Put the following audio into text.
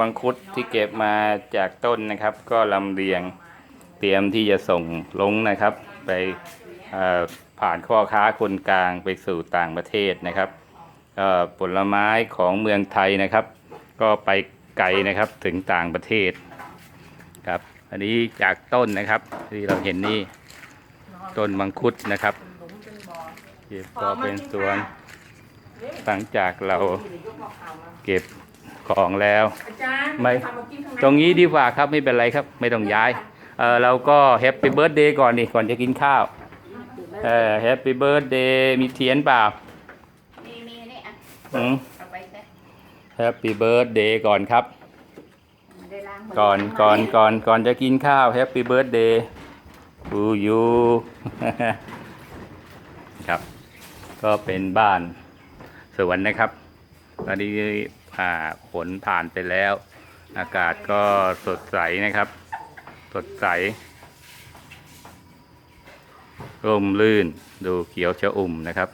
มังคุดที่เก็บมาจากต้นนะครับ ก็ลำเลียงเตรียมที่จะส่งลงนะครับ ไปผ่านข้อค้าคนกลางไปสู่ต่างประเทศนะครับผลไม้ของเมืองไทยนะครับ ก็ไปไกลนะครับถึงต่างประเทศครับ อันนี้จากต้นนะครับที่เราเห็นนี่ต้นมังคุดนะครับเก็บก็เป็นส่วนหลังจากเราเก็บ ของแล้ว อาจารย์ไม่ ทำมากินข้างในตรงนี้ดีกว่าครับไม่เป็นไรครับไม่ต้องย้ายเออเราก็แฮปปี้เบิร์ดเดย์ก่อนดิก่อนจะกินข้าวเออแฮปปี้เบิร์ดเดย์มีเทียนเปล่ามีมีนี่อะอืมเอาไปซะแฮปปี้เบิร์ดเดย์ก่อนครับ ไม่ได้ล้างมืก่อนก่อนก่อนก่อนจะกินข้าวแฮปปี้เบิร์ดเดย์ทูยู ครับ ก็เป็นบ้านสวนนะครับ ตอนนี้ผ่าฝนผ่านไปแล้ว อากาศก็สดใสนะครับ สดใสร่มลื่นดูเขียวชะอุ่มนะครับ